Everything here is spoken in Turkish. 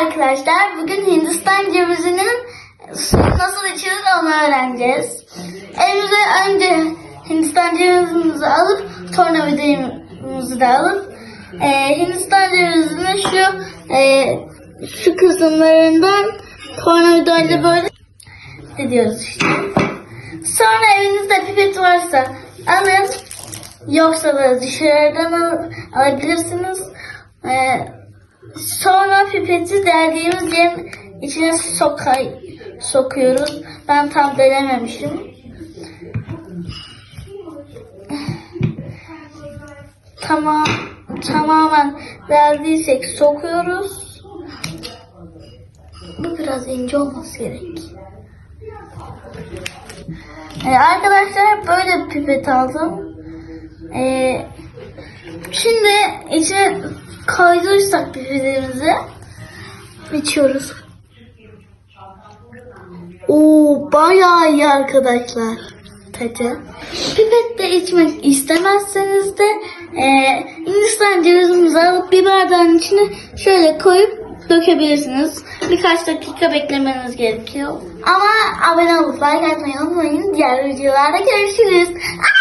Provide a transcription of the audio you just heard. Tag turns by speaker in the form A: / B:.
A: arkadaşlar. Bugün Hindistan cevizinin suyu nasıl içilir onu öğreneceğiz. Elimize önce Hindistan cevizimizi alıp tornavidamızı da alıp e, Hindistan cevizini şu e, şu kısımlarından tornavidayla böyle ediyoruz işte. Sonra evinizde pipet varsa alın. Yoksa da dışarıdan al- alabilirsiniz. Ee, sonra pipeti deldiğimiz yerin içine sokay, sokuyoruz. Ben tam delememişim. Tamam, tamamen deldiysek sokuyoruz. Bu biraz ince olması gerek. Ee, arkadaşlar böyle pipet aldım. Ee, şimdi içine koyduysak pipetimizi içiyoruz. Oo bayağı iyi arkadaşlar. Tadı. Pipette içmek istemezseniz de e, Hindistan cevizimizi alıp bir bardağın içine şöyle koyup dökebilirsiniz. Birkaç dakika beklemeniz gerekiyor. Ama abone olup like atmayı unutmayın. Diğer videolarda görüşürüz. Aa!